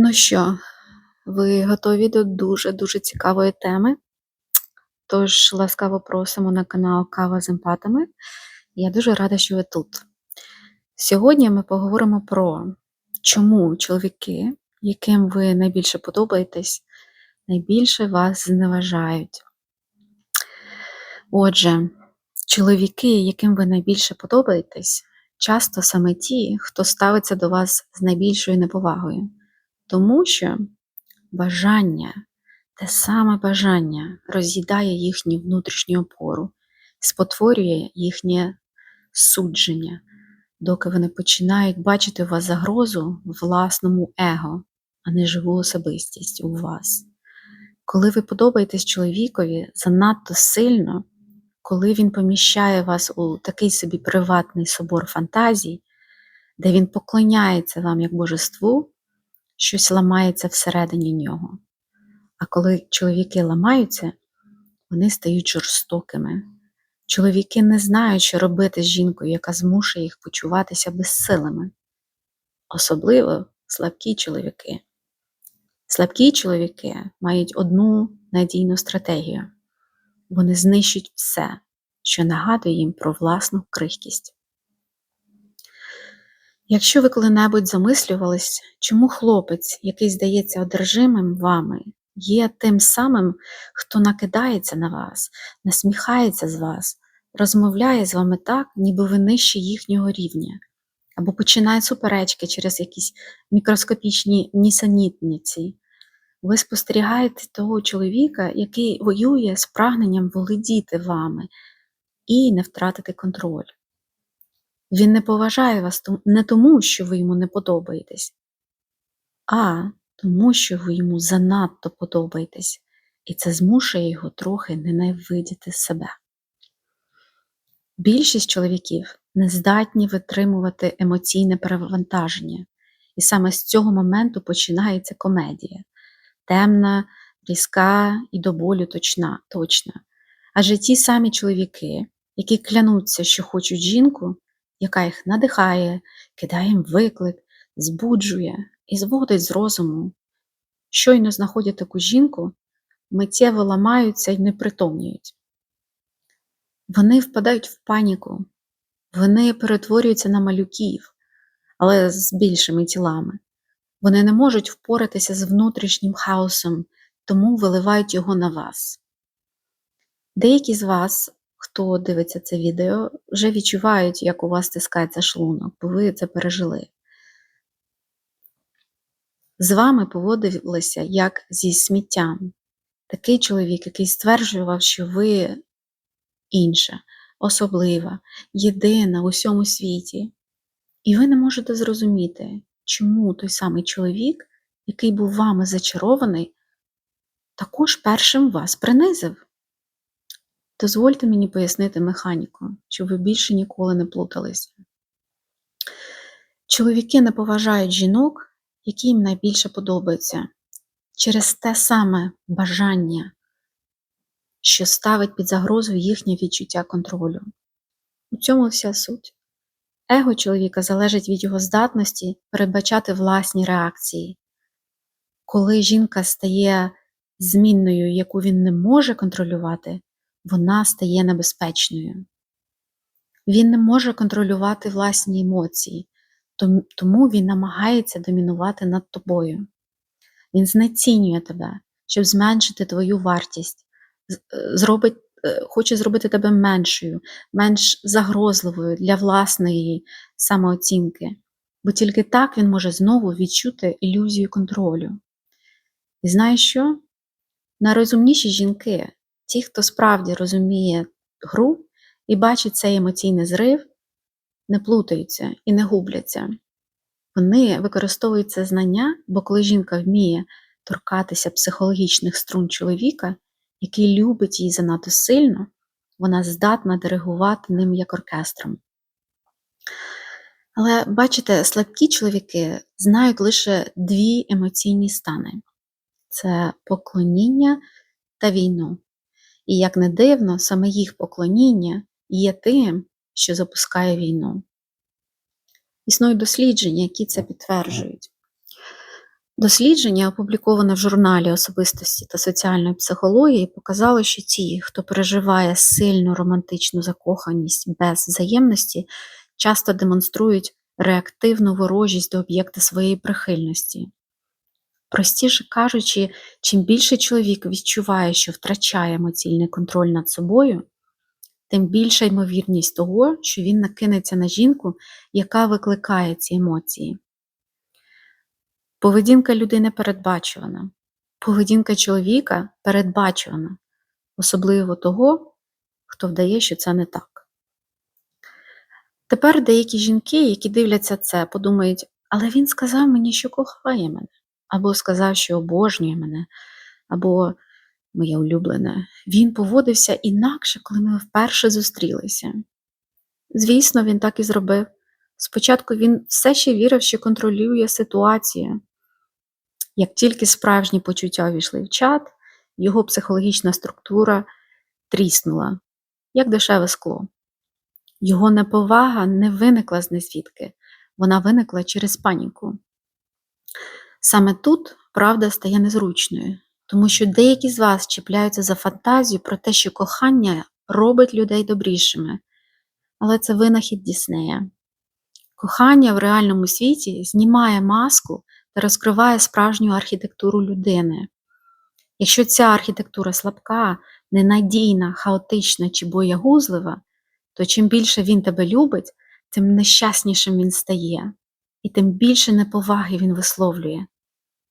Ну що, ви готові до дуже-дуже цікавої теми? Тож ласкаво просимо на канал Кава з емпатами. Я дуже рада, що ви тут. Сьогодні ми поговоримо про чому чоловіки, яким ви найбільше подобаєтесь, найбільше вас зневажають. Отже, чоловіки, яким ви найбільше подобаєтесь, часто саме ті, хто ставиться до вас з найбільшою неповагою. Тому що бажання, те саме бажання роз'їдає їхню внутрішню опору, спотворює їхнє судження, доки вони починають бачити у вас загрозу власному его, а не живу особистість у вас. Коли ви подобаєтесь чоловікові занадто сильно, коли він поміщає вас у такий собі приватний собор фантазій, де він поклоняється вам як божеству, щось ламається всередині нього. А коли чоловіки ламаються, вони стають жорстокими. Чоловіки не знають, що робити з жінкою, яка змушує їх почуватися безсилими. Особливо слабкі чоловіки. Слабкі чоловіки мають одну надійну стратегію вони знищують все, що нагадує їм про власну крихкість. Якщо ви коли-небудь замислювались, чому хлопець, який здається одержимим вами, є тим самим, хто накидається на вас, насміхається з вас, розмовляє з вами так, ніби ви нижче їхнього рівня, або починає суперечки через якісь мікроскопічні нісенітниці, ви спостерігаєте того чоловіка, який воює з прагненням володіти вами і не втратити контроль. Він не поважає вас не тому, що ви йому не подобаєтесь, а тому, що ви йому занадто подобаєтесь, і це змушує його трохи ненавидіти себе. Більшість чоловіків не здатні витримувати емоційне перевантаження, і саме з цього моменту починається комедія темна, різка і до болю точна, точна. Адже ті самі чоловіки, які клянуться, що хочуть жінку, яка їх надихає, кидає їм виклик, збуджує і зводить з розуму. Щойно знаходять таку жінку, миттєво ламаються і непритомнюють. Вони впадають в паніку, вони перетворюються на малюків, але з більшими тілами. Вони не можуть впоратися з внутрішнім хаосом, тому виливають його на вас. Деякі з вас, хто дивиться це відео, вже відчувають, як у вас стискається шлунок, бо ви це пережили. З вами поводилися як зі сміттям. Такий чоловік, який стверджував, що ви інша, особлива, єдина у всьому світі. І ви не можете зрозуміти, чому той самий чоловік, який був вами зачарований, також першим вас принизив. Дозвольте мені пояснити механіку, щоб ви більше ніколи не плуталися. Чоловіки не поважають жінок, які їм найбільше подобаються, через те саме бажання, що ставить під загрозу їхнє відчуття контролю. У цьому вся суть. Его чоловіка залежить від його здатності передбачати власні реакції. Коли жінка стає змінною, яку він не може контролювати, вона стає небезпечною. Він не може контролювати власні емоції, тому він намагається домінувати над тобою. Він знецінює тебе, щоб зменшити твою вартість, зробить Е, хоче зробити тебе меншою, менш загрозливою для власної самооцінки, бо тільки так він може знову відчути ілюзію контролю. І знаєш що? Найрозумніші жінки, ті, хто справді розуміє гру і бачить цей емоційний зрив, не плутаються і не губляться. Вони використовують це знання, бо коли жінка вміє торкатися психологічних струн чоловіка, який любить її занадто сильно, вона здатна диригувати ним як оркестром. Але бачите, слабкі чоловіки знають лише дві емоційні стани це поклоніння та війну. І, як не дивно, саме їх поклоніння є тим, що запускає війну. Існують дослідження, які це підтверджують. Дослідження, опубліковане в журналі особистості та соціальної психології, показало, що ті, хто переживає сильну романтичну закоханість без взаємності, часто демонструють реактивну ворожість до об'єкта своєї прихильності. Простіше кажучи, чим більше чоловік відчуває, що втрачає емоційний контроль над собою, тим більша ймовірність того, що він накинеться на жінку, яка викликає ці емоції. Поведінка людини передбачувана. Поведінка чоловіка передбачувана, особливо того, хто вдає, що це не так. Тепер деякі жінки, які дивляться це, подумають, але він сказав мені, що кохає мене, або сказав, що обожнює мене, або моє улюблене. Він поводився інакше, коли ми вперше зустрілися. Звісно, він так і зробив. Спочатку він все ще вірив, що контролює ситуацію. Як тільки справжні почуття увійшли в чат, його психологічна структура тріснула, як дешеве скло. Його неповага не виникла з незвідки, вона виникла через паніку. Саме тут правда стає незручною, тому що деякі з вас чіпляються за фантазію про те, що кохання робить людей добрішими, але це винахід Діснея. Кохання в реальному світі знімає маску та розкриває справжню архітектуру людини. Якщо ця архітектура слабка, ненадійна, хаотична чи боягузлива, то чим більше він тебе любить, тим нещаснішим він стає, і тим більше неповаги він висловлює.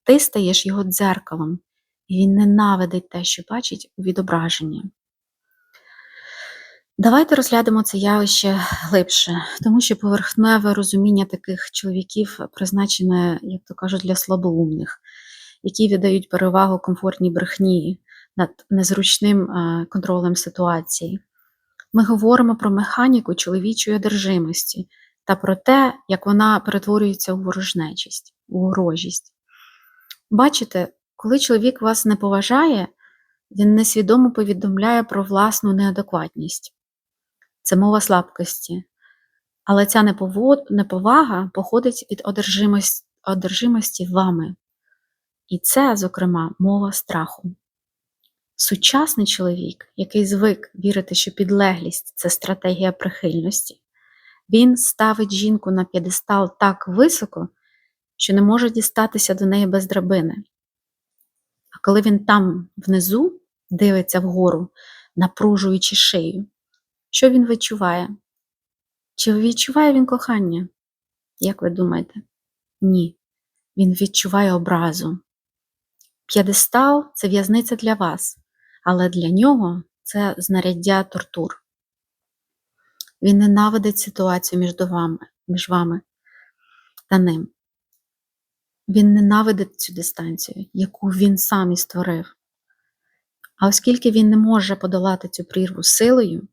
Ти стаєш його дзеркалом, і він ненавидить те, що бачить у відображенні. Давайте розглянемо це явище глибше, тому що поверхневе розуміння таких чоловіків призначене, як то кажуть, для слабоумних, які віддають перевагу комфортній брехні над незручним е, контролем ситуації. Ми говоримо про механіку чоловічої одержимості та про те, як вона перетворюється у ворожнечість, у ворожість. Бачите, коли чоловік вас не поважає, він несвідомо повідомляє про власну неадекватність. Це мова слабкості. Але ця неповага походить від одержимості, вами. І це, зокрема, мова страху. Сучасний чоловік, який звик вірити, що підлеглість це стратегія прихильності, він ставить жінку на п'єдестал так високо, що не може дістатися до неї без драбини. А коли він там внизу дивиться вгору, напружуючи шию, що він відчуває? Чи відчуває він кохання? Як ви думаєте? Ні. Він відчуває образу. П'єдестал це в'язниця для вас, але для нього це знаряддя тортур. Він ненавидить ситуацію між вами, між вами та ним. Він ненавидить цю дистанцію, яку він сам і створив. А оскільки він не може подолати цю прірву силою,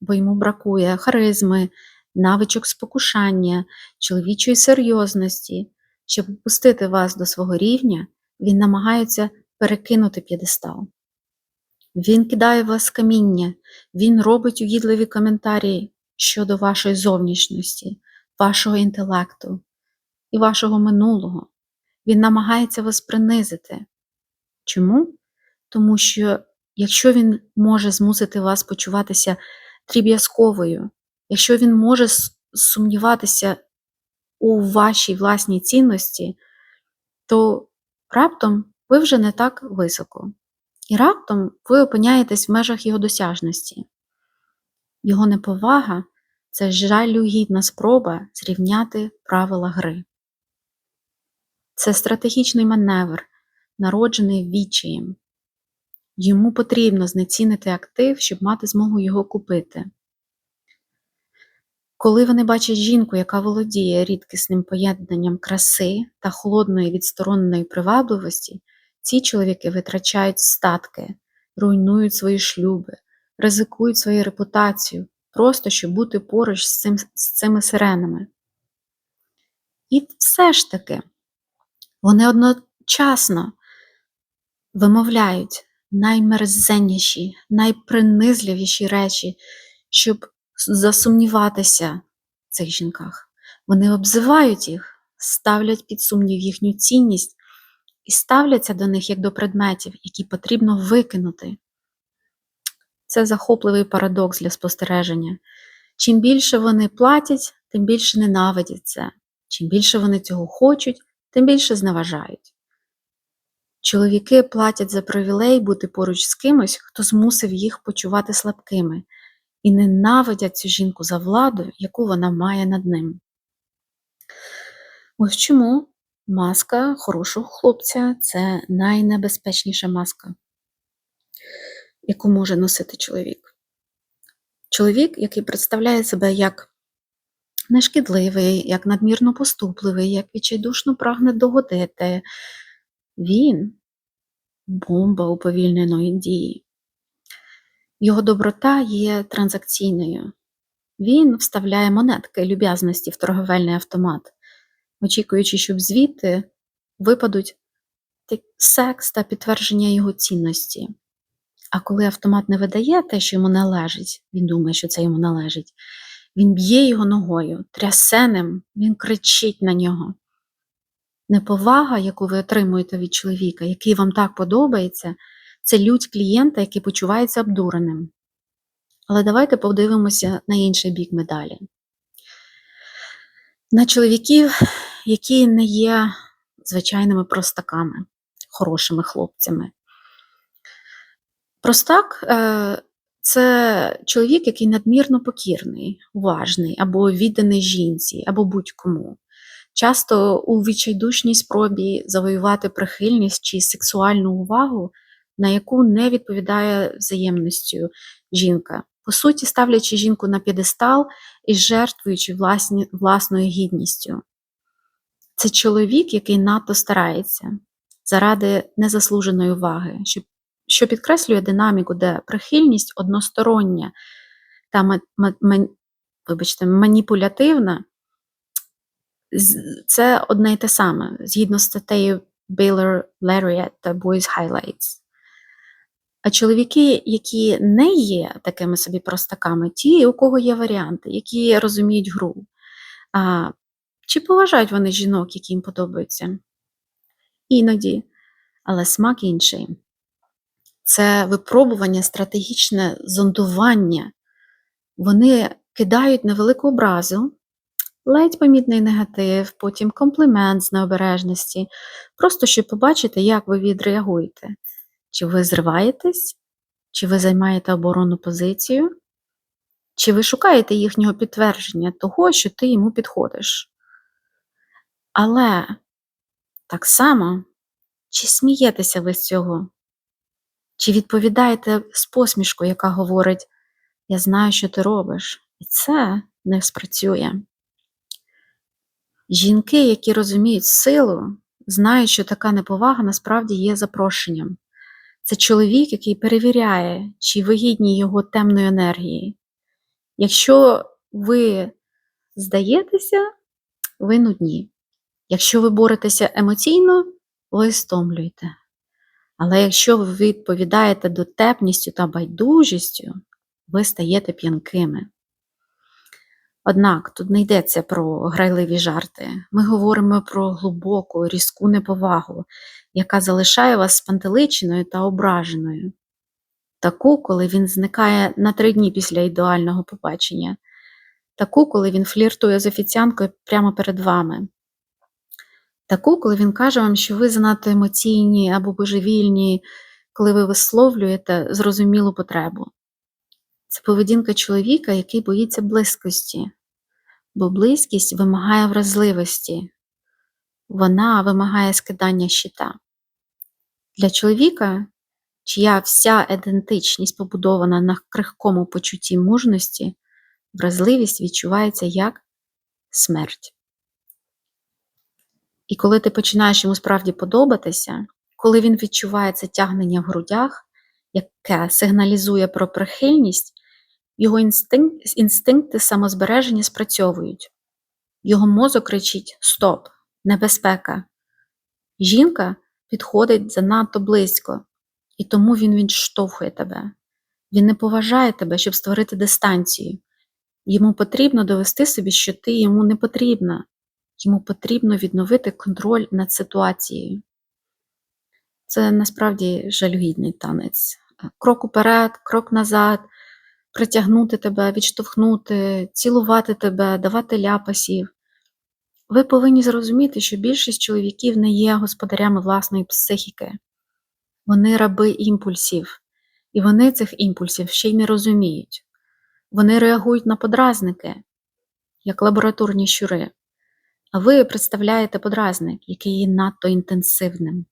бо йому бракує харизми, навичок спокушання, чоловічої серйозності, щоб опустити вас до свого рівня, він намагається перекинути п'єдестал. Він кидає в вас каміння, він робить угідливі коментарі щодо вашої зовнішності, вашого інтелекту і вашого минулого. Він намагається вас принизити. Чому? Тому що якщо він може змусити вас почуватися дріб'язковою, якщо він може сумніватися у вашій власній цінності, то раптом ви вже не так високо. І раптом ви опиняєтесь в межах його досяжності. Його неповага це жалюгідна спроба зрівняти правила гри. Це стратегічний маневр, народжений відчаєм. Йому потрібно знецінити актив, щоб мати змогу його купити. Коли вони бачать жінку, яка володіє рідкісним поєднанням краси та холодної відстороненої привабливості, ці чоловіки витрачають статки, руйнують свої шлюби, ризикують свою репутацію, просто щоб бути поруч з, цим, з цими сиренами. І все ж таки, вони одночасно вимовляють наймерзенніші, найпринизливіші речі, щоб засумніватися в цих жінках. Вони обзивають їх, ставлять під сумнів їхню цінність, і ставляться до них як до предметів, які потрібно викинути. Це захопливий парадокс для спостереження. Чим більше вони платять, тим більше ненавидять це. Чим більше вони цього хочуть, тим більше зневажають. Чоловіки платять за привілей бути поруч з кимось, хто змусив їх почувати слабкими, і ненавидять цю жінку за владу, яку вона має над ним. Ось чому маска хорошого хлопця це найнебезпечніша маска, яку може носити чоловік. Чоловік, який представляє себе як нешкідливий, як надмірно поступливий, як відчайдушно прагне догодити, він бомба уповільненої дії. Його доброта є транзакційною. Він вставляє монетки люб'язності в торговельний автомат, очікуючи, щоб звідти випадуть секс та підтвердження його цінності. А коли автомат не видає те, що йому належить, він думає, що це йому належить, він б'є його ногою, трясе ним, він кричить на нього. Неповага, яку ви отримуєте від чоловіка, який вам так подобається, це лють клієнта, який почувається обдуреним. Але давайте подивимося на інший бік медалі. На чоловіків, які не є звичайними простаками, хорошими хлопцями. Простак е, це чоловік, який надмірно покірний, уважний, або відданий жінці, або будь-кому. Часто у відчайдушній спробі завоювати прихильність чи сексуальну увагу, на яку не відповідає взаємністю жінка, по суті, ставлячи жінку на п'єдестал і жертвуючи власні, власною гідністю. Це чоловік, який надто старається заради незаслуженої уваги, що, що підкреслює динаміку, де прихильність одностороння та ма, ма, вибачте, маніпулятивна це одне й те саме, згідно з статтею Baylor Lariat та Boys Highlights. А чоловіки, які не є такими собі простаками, ті, у кого є варіанти, які розуміють гру. А, Чи поважають вони жінок, які їм подобаються? Іноді, але смак інший. Це випробування, стратегічне зондування. Вони кидають невелику образу, ледь помітний негатив, потім комплімент з необережності, просто щоб побачити, як ви відреагуєте. Чи ви зриваєтесь, чи ви займаєте оборонну позицію, чи ви шукаєте їхнього підтвердження того, що ти йому підходиш. Але так само, чи смієтеся ви з цього? Чи відповідаєте з посмішкою, яка говорить: Я знаю, що ти робиш, і це не спрацює. Жінки, які розуміють силу, знають, що така неповага насправді є запрошенням. Це чоловік, який перевіряє, чи вигідні його темної енергії. Якщо ви здаєтеся, ви нудні. Якщо ви боретеся емоційно, ви стомлюєте. Але якщо ви відповідаєте дотепністю та байдужістю, ви стаєте п'янкими. Однак тут не йдеться про грайливі жарти. Ми говоримо про глибоку, різку неповагу, яка залишає вас спантеличеною та ображеною. Таку, коли він зникає на три дні після ідеального побачення, таку, коли він фліртує з офіціанткою прямо перед вами, таку, коли він каже вам, що ви занадто емоційні або божевільні, коли ви висловлюєте зрозумілу потребу. Це поведінка чоловіка, який боїться близькості, бо близькість вимагає вразливості, вона вимагає скидання щита. Для чоловіка, чия вся ідентичність побудована на крихкому почутті мужності, вразливість відчувається як смерть. І коли ти починаєш йому справді подобатися, коли він відчуває це тягнення в грудях, яке сигналізує про прихильність, його інстинкт, інстинкти самозбереження спрацьовують. Його мозок кричить Стоп, небезпека. Жінка підходить занадто близько, і тому він відштовхує тебе. Він не поважає тебе, щоб створити дистанцію. Йому потрібно довести собі, що ти йому не потрібна. Йому потрібно відновити контроль над ситуацією. Це насправді жалюгідний танець. Крок уперед, крок назад, притягнути тебе, відштовхнути, цілувати тебе, давати ляпасів. Ви повинні зрозуміти, що більшість чоловіків не є господарями власної психіки. Вони раби імпульсів, і вони цих імпульсів ще й не розуміють. Вони реагують на подразники, як лабораторні щури. А ви представляєте подразник, який є надто інтенсивним,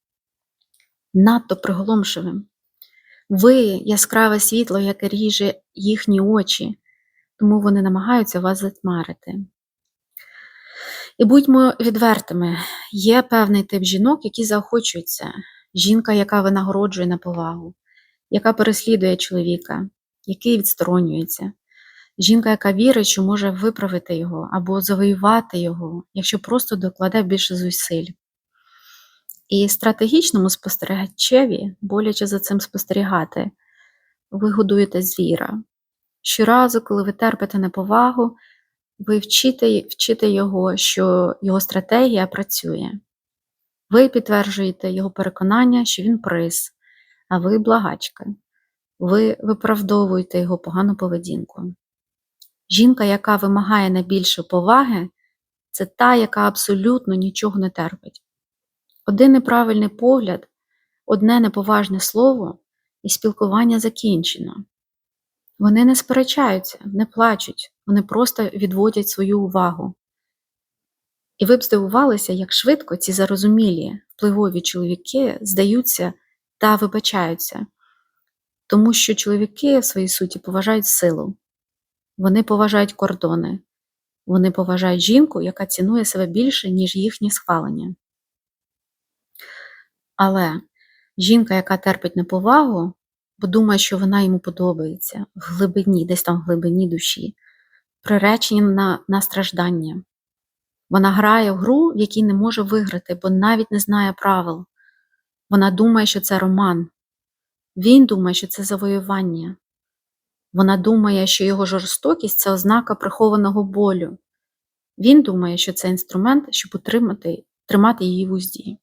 надто приголомшивим. Ви яскраве світло, яке ріже їхні очі, тому вони намагаються вас затьмарити. І будьмо відвертими, є певний тип жінок, які заохочуються. Жінка, яка винагороджує на повагу, яка переслідує чоловіка, який відсторонюється. Жінка, яка вірить, що може виправити його або завоювати його, якщо просто докладе більше зусиль. І стратегічному спостерігачеві, боляче за цим спостерігати, ви годуєте звіра. Щоразу, коли ви терпите неповагу, ви вчите, вчите його, що його стратегія працює. Ви підтверджуєте його переконання, що він приз, а ви благачка. Ви виправдовуєте його погану поведінку. Жінка, яка вимагає найбільше поваги, це та, яка абсолютно нічого не терпить. Один неправильний погляд, одне неповажне слово, і спілкування закінчено. Вони не сперечаються, не плачуть, вони просто відводять свою увагу. І ви б здивувалися, як швидко ці зарозумілі, впливові чоловіки здаються та вибачаються, тому що чоловіки в своїй суті поважають силу, вони поважають кордони, вони поважають жінку, яка цінує себе більше, ніж їхнє схвалення. Але жінка, яка терпить неповагу, бо думає, що вона йому подобається в глибині, десь там в глибині душі, приречені на, на страждання. Вона грає в гру, в якій не може виграти, бо навіть не знає правил. Вона думає, що це роман. Він думає, що це завоювання. Вона думає, що його жорстокість це ознака прихованого болю. Він думає, що це інструмент, щоб утримати, тримати її в узді.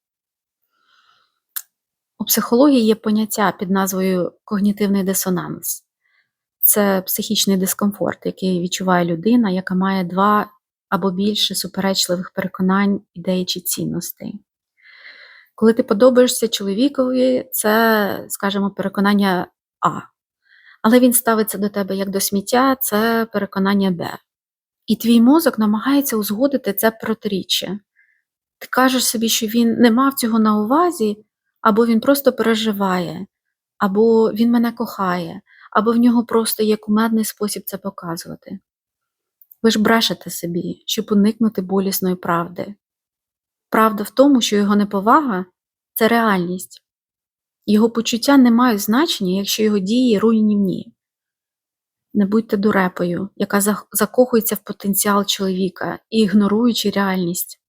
У психології є поняття під назвою когнітивний дисонанс. Це психічний дискомфорт, який відчуває людина, яка має два або більше суперечливих переконань, ідей чи цінностей. Коли ти подобаєшся чоловікові, це, скажімо, переконання А. Але він ставиться до тебе як до сміття, це переконання Б. І твій мозок намагається узгодити це протиріччя. Ти кажеш собі, що він не мав цього на увазі, або він просто переживає, або він мене кохає, або в нього просто є кумедний спосіб це показувати. Ви ж брешете собі, щоб уникнути болісної правди. Правда в тому, що його неповага це реальність. Його почуття не мають значення, якщо його дії руйнівні. Не будьте дурепою, яка закохується в потенціал чоловіка і ігноруючи реальність.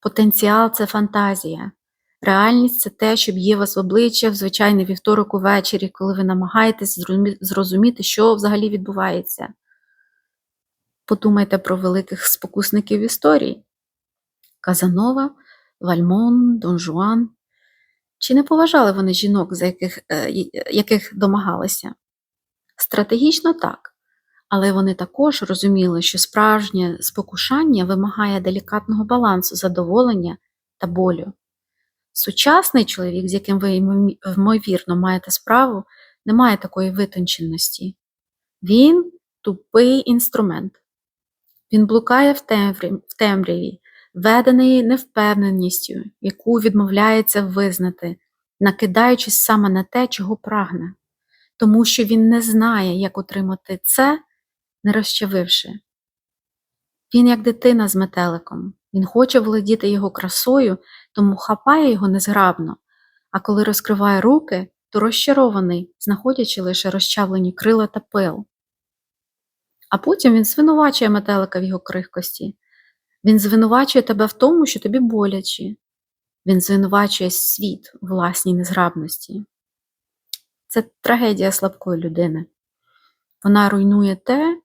Потенціал це фантазія. Реальність це те, що б'є вас в обличчя в звичайний вівторок увечері, коли ви намагаєтесь зрозуміти, що взагалі відбувається. Подумайте про великих спокусників історії Казанова, Вальмон, Дон Жуан. Чи не поважали вони жінок, за яких, е, яких домагалися? Стратегічно так, але вони також розуміли, що справжнє спокушання вимагає делікатного балансу задоволення та болю. Сучасний чоловік, з яким ви ймовірно маєте справу, не має такої витонченості. Він тупий інструмент. Він блукає в темряві, ведений невпевненістю, яку відмовляється визнати, накидаючись саме на те, чого прагне, тому що він не знає, як отримати це, не розчавивши. Він, як дитина з метеликом, він хоче володіти його красою, тому хапає його незграбно, а коли розкриває руки, то розчарований, знаходячи лише розчавлені крила та пил. А потім він звинувачує метелика в його крихкості. Він звинувачує тебе в тому, що тобі боляче. Він звинувачує світ у власній незграбності. Це трагедія слабкої людини. Вона руйнує те,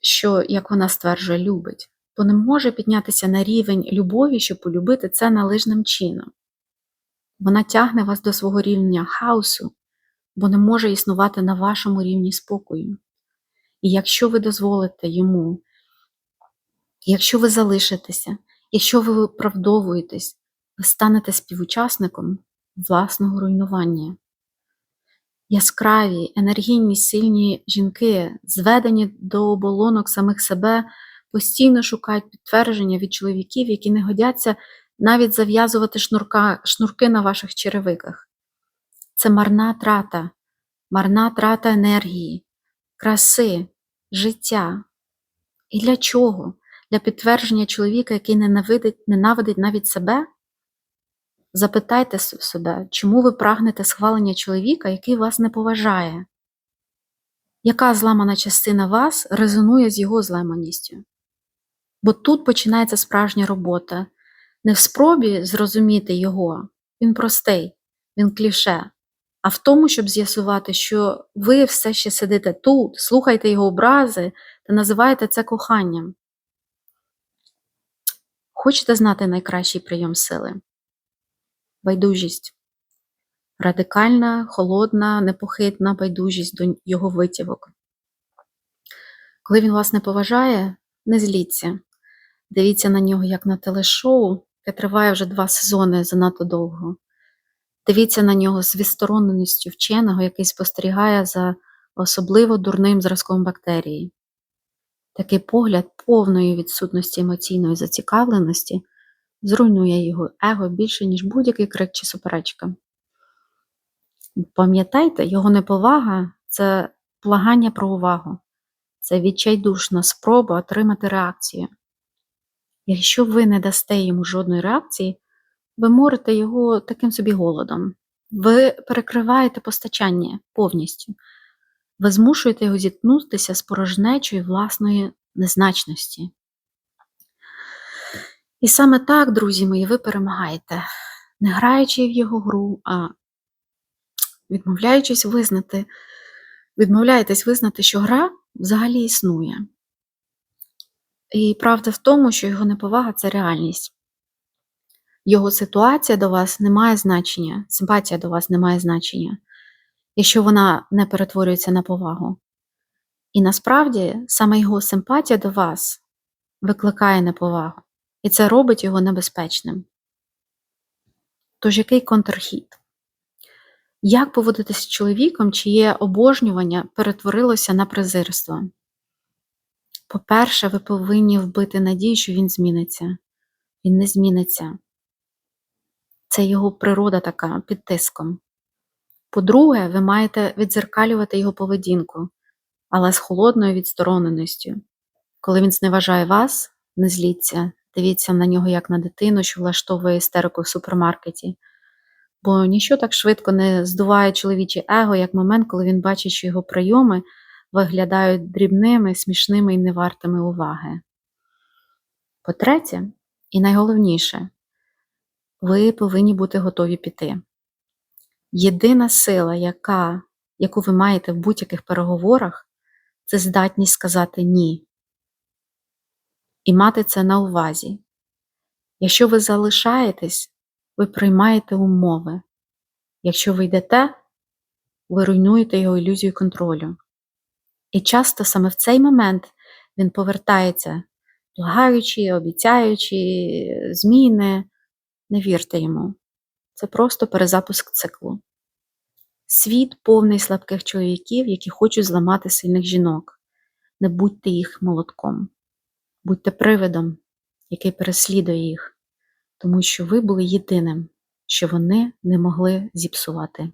що, як вона стверджує, любить, бо не може піднятися на рівень любові, щоб полюбити це належним чином. Вона тягне вас до свого рівня хаосу, бо не може існувати на вашому рівні спокою. І якщо ви дозволите йому, якщо ви залишитеся, якщо ви виправдовуєтесь, ви станете співучасником власного руйнування. Яскраві, енергійні, сильні жінки, зведені до оболонок самих себе, постійно шукають підтвердження від чоловіків, які не годяться навіть зав'язувати шнурки на ваших черевиках. Це марна трата, марна трата енергії, краси, життя. І для чого? Для підтвердження чоловіка, який ненавидить, ненавидить навіть себе? Запитайте себе, чому ви прагнете схвалення чоловіка, який вас не поважає? Яка зламана частина вас резонує з його зламаністю? Бо тут починається справжня робота. Не в спробі зрозуміти його, він простий, він кліше, а в тому, щоб з'ясувати, що ви все ще сидите тут, слухаєте його образи та називаєте це коханням. Хочете знати найкращий прийом сили? Байдужість. Радикальна, холодна, непохитна байдужість до його витівок. Коли він вас не поважає, не зліться. Дивіться на нього як на телешоу, яке триває вже два сезони занадто довго. Дивіться на нього з відстороненістю вченого, який спостерігає за особливо дурним зразком бактерії. Такий погляд повної відсутності емоційної зацікавленості зруйнує його его більше, ніж будь-який крик чи суперечка. Пам'ятайте, його неповага це благання про увагу, це відчайдушна спроба отримати реакцію. Якщо ви не дасте йому жодної реакції, ви морите його таким собі голодом. Ви перекриваєте постачання повністю. Ви змушуєте його зіткнутися з порожнечою власної незначності. І саме так, друзі мої, ви перемагаєте, не граючи в його гру, а відмовляючись визнати, відмовляєтесь визнати, що гра взагалі існує. І правда в тому, що його неповага це реальність. Його ситуація до вас не має значення, симпатія до вас не має значення, якщо вона не перетворюється на повагу. І насправді саме його симпатія до вас викликає неповагу, і це робить його небезпечним. Тож який контрхід? Як поводитися з чоловіком, чиє обожнювання перетворилося на презирство? По-перше, ви повинні вбити надію, що він зміниться. Він не зміниться. Це його природа така під тиском. По-друге, ви маєте відзеркалювати його поведінку, але з холодною відстороненістю. Коли він зневажає вас, не зліться, дивіться на нього як на дитину, що влаштовує істерику в супермаркеті. Бо ніщо так швидко не здуває чоловіче его, як момент, коли він бачить, що його прийоми виглядають дрібними, смішними і невартими уваги. По-третє, і найголовніше, ви повинні бути готові піти. Єдина сила, яка, яку ви маєте в будь-яких переговорах, це здатність сказати ні. І мати це на увазі. Якщо ви залишаєтесь, ви приймаєте умови. Якщо ви йдете, ви руйнуєте його ілюзію контролю. І часто саме в цей момент він повертається, благаючи, обіцяючи зміни. Не вірте йому. Це просто перезапуск циклу. Світ повний слабких чоловіків, які хочуть зламати сильних жінок. Не будьте їх молотком, будьте привидом, який переслідує їх, тому що ви були єдиним, що вони не могли зіпсувати.